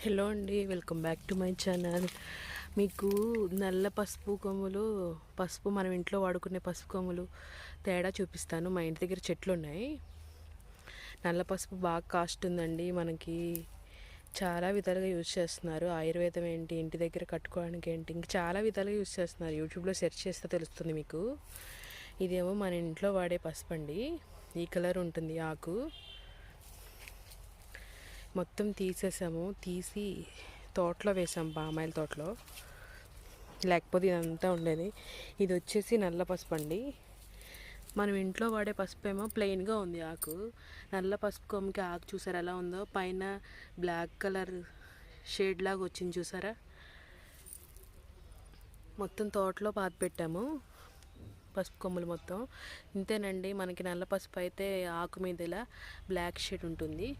Hello అండి welcome back to my channel. మీకు నల్ల పసుపు కొమ్ములు పసుపు మనం ఇంట్లో వాడుకునే పసుపు కొమ్ములు తేడా చూపిస్తాను. మా ఇంటి దగ్గర చెట్లు ఉన్నాయి నల్ల పసుపు బాగా కాస్ట్ ఉందండి. మనకి చాలా విధాలుగా యూజ్ చేస్తున్నారు. ఆయుర్వేదం ఏంటి ఇంటి దగ్గర కట్టుకోవడానికి ఏంటి ఇంకా చాలా విధాలుగా యూజ్ చేస్తున్నారు. యూట్యూబ్లో సెర్చ్ చేస్తే తెలుస్తుంది మీకు. ఇదేమో మన ఇంట్లో వాడే పసుపు అండి ఈ కలర్ ఉంటుంది ఆకు. మొత్తం తీసేసాము. తీసి తోటలో వేసాం బామాయిల తోటలో. లేకపోతే ఇదంతా ఉండేది. ఇది వచ్చేసి నల్ల పసుపు అండి. మనం ఇంట్లో వాడే పసుపు ఏమో ప్లెయిన్గా ఉంది ఆకు. నల్ల పసుపు కొమ్మకి ఆకు చూసారా ఎలా ఉందో? పైన బ్లాక్ కలర్ షేడ్ లాగా వచ్చింది చూసారా? మొత్తం తోటలో పాత పెట్టాము. పసుపు కొమ్ములు మొత్తం. ఇంతేనండి మనకి నల్ల పసుపు అయితే ఆకు మీద ఇలా బ్లాక్ షేడ్ ఉంటుంది.